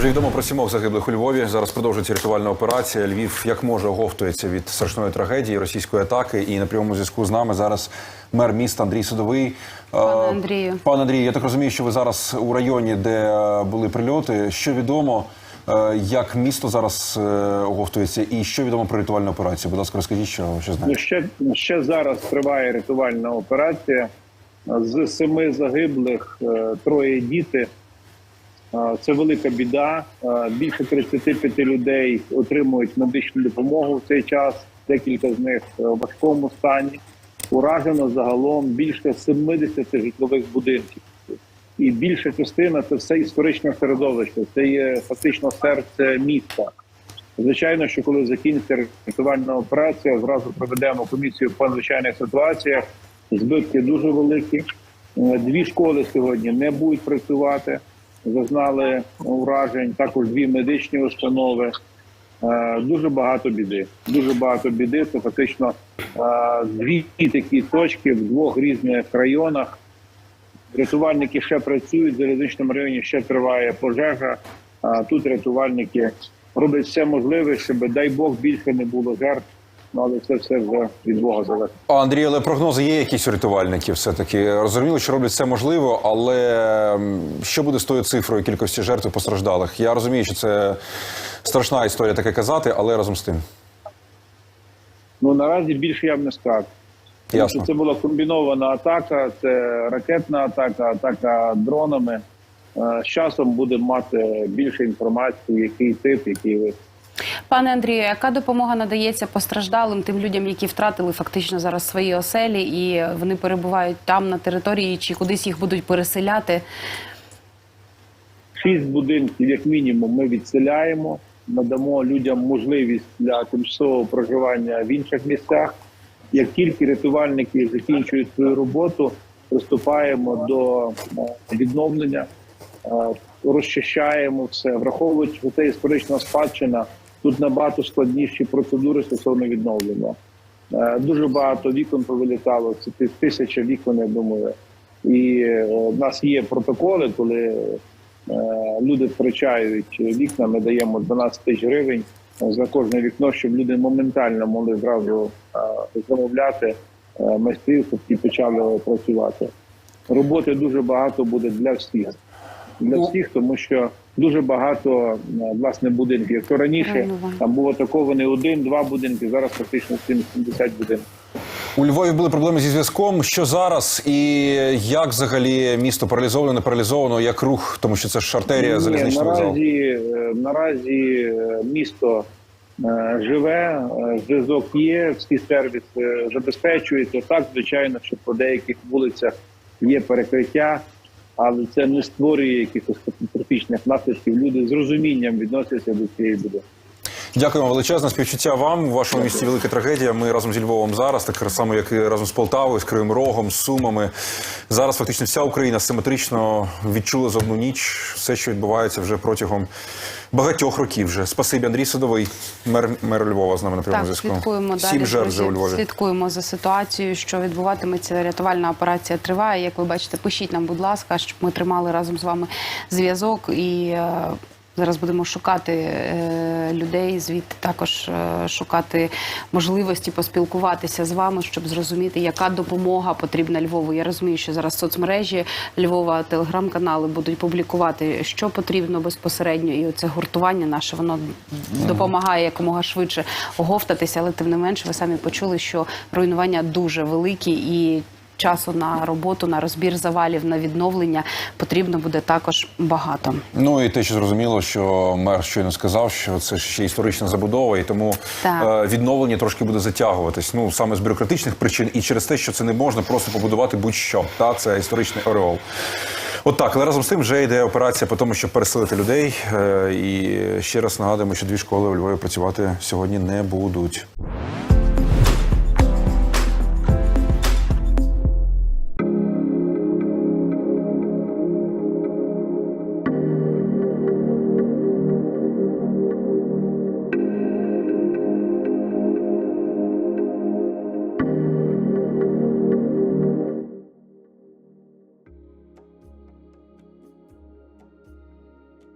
Вже відомо про сімох загиблих у Львові. Зараз продовжується рятувальна операція. Львів як може оговтується від страшної трагедії російської атаки. І на прямому зв'язку з нами зараз мер міста Андрій Судовий. Пане Е, Андрію. Пане Андрію, я так розумію, що ви зараз у районі, де е, були прильоти. Що відомо, е, як місто зараз оговтується, і що відомо про рятувальну операцію? Будь ласка, розкажіть, що, що Ну, знаєте. ще, ще зараз триває рятувальна операція. З семи загиблих троє діти. Е, Це велика біда. Е, Більше 35 людей отримують медичну допомогу в цей час. Декілька з них е, в важкому стані. Уражено загалом більше 70 житлових будинків. І більша частина це все історичне середовище. Це є фактично серце міста. Звичайно, що коли закінчиться рятувальна операція, зразу проведемо комісію по надзвичайних ситуаціях. Збитки дуже великі. Е, Дві школи сьогодні не будуть працювати, зазнали уражень. Також дві медичні установи. Е, Дуже багато біди. Дуже багато біди. Це фактично е, дві такі точки в двох різних районах. Рятувальники ще працюють в залізничному районі, ще триває пожежа. А тут рятувальники роблять все можливе, щоб дай Бог більше не було жертв. Ну, але це все вже від Бога залежить. А, Андрій, але прогнози є якісь у рятувальників все-таки. Розуміло, що роблять все можливо, але що буде з тою цифрою кількості жертв і постраждалих? Я розумію, що це страшна історія таке казати, але разом з тим. Ну наразі більше я б не. Тому Ясно. це була комбінована атака, це ракетна атака, атака дронами. Е, З часом будемо мати більше інформації, який тип, який вид. Пане Андрію, яка допомога надається постраждалим тим людям, які втратили фактично зараз свої оселі, і вони перебувають там на території, чи кудись їх будуть переселяти? Шість будинків, як мінімум, ми відселяємо, надамо людям можливість для тимчасового проживання в інших місцях. Як тільки рятувальники закінчують свою роботу, приступаємо до е, відновлення, е, розчищаємо все, враховуючи, що це історична спадщина. Тут набагато складніші процедури стосовно відновлення. Е, Дуже багато вікон повилітало, це тисяча вікон, я думаю. І е, в нас є протоколи, коли е, люди втрачають вікна, ми даємо 12 тисяч гривень за кожне вікно, щоб люди моментально могли зразу замовляти майстрів, ті почали працювати. Роботи дуже багато буде для всіх. Для Ну. всіх, тому що дуже багато е, власне будинків. Якщо раніше там був атакований один-два будинки, зараз фактично 70 будинків. У Львові були проблеми зі зв'язком. Що зараз і як взагалі місто паралізовано, не паралізовано, як рух, тому що це ж артерія Ні, залізничного вокзалу. наразі, е, наразі е, місто живе, зв'язок є, всі сервіси забезпечуються. Так, звичайно, що по деяких вулицях є перекриття, але це не створює якихось катастрофічних наслідків. Люди з розумінням відносяться до цієї біди. Дякуємо величезне співчуття вам. У вашому місті велика трагедія. Ми разом зі Львовом зараз, так само, як і разом з Полтавою, з Кривим Рогом, з Сумами. Зараз фактично вся Україна симетрично відчула за одну ніч все, що відбувається вже протягом багатьох років. Вже спасибі, Андрій Садовий, мер, мер Львова з нами на прямому зв'язку. слідкуємо далі. Сім жертв вже у. Львові. Слідкуємо за ситуацією, що відбуватиметься. Рятувальна операція триває. Як ви бачите, пишіть нам, будь ласка, щоб ми тримали разом з вами зв'язок і. Зараз будемо шукати е, людей, звідти також е, шукати можливості поспілкуватися з вами, щоб зрозуміти, яка допомога потрібна Львову. Я розумію, що зараз соцмережі Львова, телеграм-канали будуть публікувати, що потрібно безпосередньо, і це гуртування наше воно допомагає якомога швидше оговтатися, але тим не менше, ви самі почули, що руйнування дуже великі і. Часу на роботу, на розбір завалів, на відновлення потрібно буде також багато. Ну і те, що зрозуміло, що мер щойно сказав, що це ще історична забудова, і тому Так. е, відновлення трошки буде затягуватись. Ну саме з бюрократичних причин, і через те, що це не можна просто побудувати будь-що. Та це історичний ореол. От так, але разом з тим вже йде операція по тому, щоб переселити людей. Е, і ще раз нагадуємо, що дві школи у Львові працювати сьогодні не будуть.